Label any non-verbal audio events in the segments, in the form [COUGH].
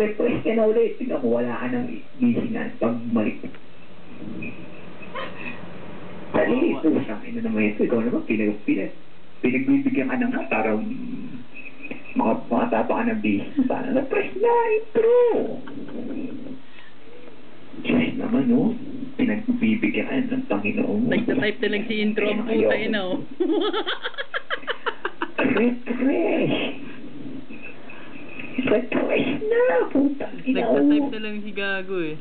Nag-request ka na ulit. Tingnan mo, wala ka ng gisingan pag mali. Dali, ito, sa akin na naman ito. Ikaw naman, pinag, pinag, pinagbibigyan ka na nga para mga makatapa ka ng bis. Paano na-press na, intro. Diyos naman, no? Pinagbibigyan ka ng Panginoon. Type-type na lang si intro ang puta ina oh. Refresh. Refresh na, putang ina. Nagta-type na lang si Gago eh.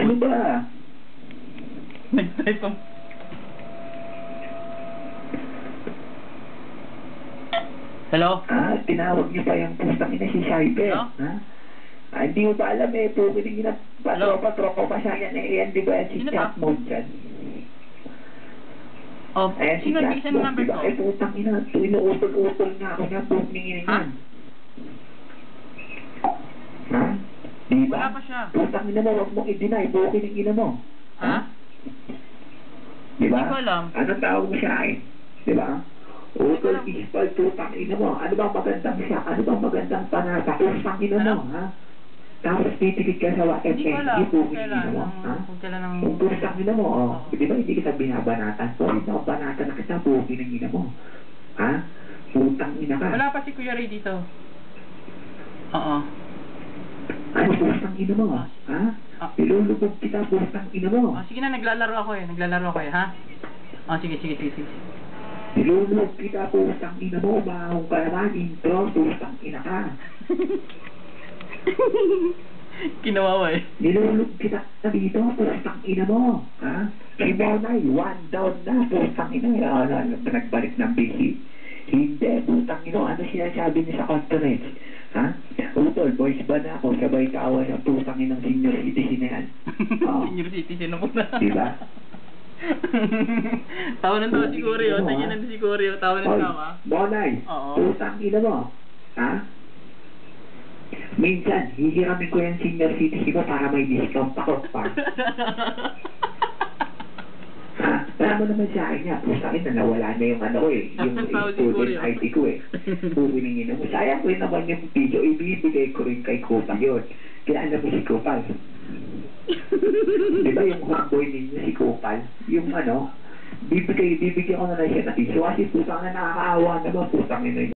Ano ba? Nag-type ang... Hello? Ah, tinawag niyo pa yung putang ina si Cyber. Ano? Ha? Ah, hindi mo ba alam eh, pukinig na Hello? patropa-tropa pa siya yan eh. Yan, di ba yan si chat mode dyan? Ayan si sino chat nag-isa ng number ko? ba? Eh, putang ina, inuutol-utol nga ako niya, pukinig Ha? yan. Ha? Di ba? Wala pa siya. Putang ina mo, huwag mong i-deny, pukinig ina mo. Ha? Di ba? Hindi ko alam. Anong tawag mo siya ay? Di ba? Utol ispal, tutang ina mo. Ano bang magandang siya? Ano bang magandang panata? Utang ina mo, Ano? ha? Tapos titikit ka sa WhatsApp Hindi ko alam Hindi po, kung hindi kailan. mo. ang- Ha? Kung kailan ang... Utang ina mo, oh. Di ba hindi kita binabanatan? So, hindi ako banatan na kita, buki ng ina mo. Ha? Utang ina ka. Wala pa si Kuya Ray dito. Oo. Ano utang ina mo, ha? Ah. Ilulubog kita, utang ina mo. Oh, sige na, naglalaro ako eh. Naglalaro ako eh, ha? Oh, sige, sige, sige, sige. Ilulubog kita, utang ina mo. Mahong ka naman, intro, utang ina ka. [LAUGHS] [LAUGHS] Kinawawa eh. Nilulog kita na dito, putang ina mo. Ha? Si Monay, one down na, putang ina. Ano, ano, nagbalik ng busy. Hindi, putang ina. Ano sinasabi niya sa conference? Ha? Utol, boys ba na ako? Sabay kawa sa putang ina ng senior citizen na yan. Oo. [LAUGHS] Senior citizen ako na. Diba? [LAUGHS] tawa ng tawa si Corey, oh. Tingin na si Corey, oh. Tawa ng tawa. Monay, putang ina mo. Ha? Minsan, hihiramin ko yung senior citizen ko para may discount ako [LAUGHS] pa. Ha? Wala mo naman sa akin niya. Pusa akin na nawala na yung ano ko eh. Yung [LAUGHS] student. ID ko eh. Puminingin mo. Sayang ko yun naman yung video. Ibibigay ko rin kay Kupa yun. Kaya alam mo si Kupal. Di ba yung homeboy ninyo si Kupal? Yung ano, bibigay, bibigyan ko na lang siya na piso. Kasi pusang na nakakaawa naman pusang ina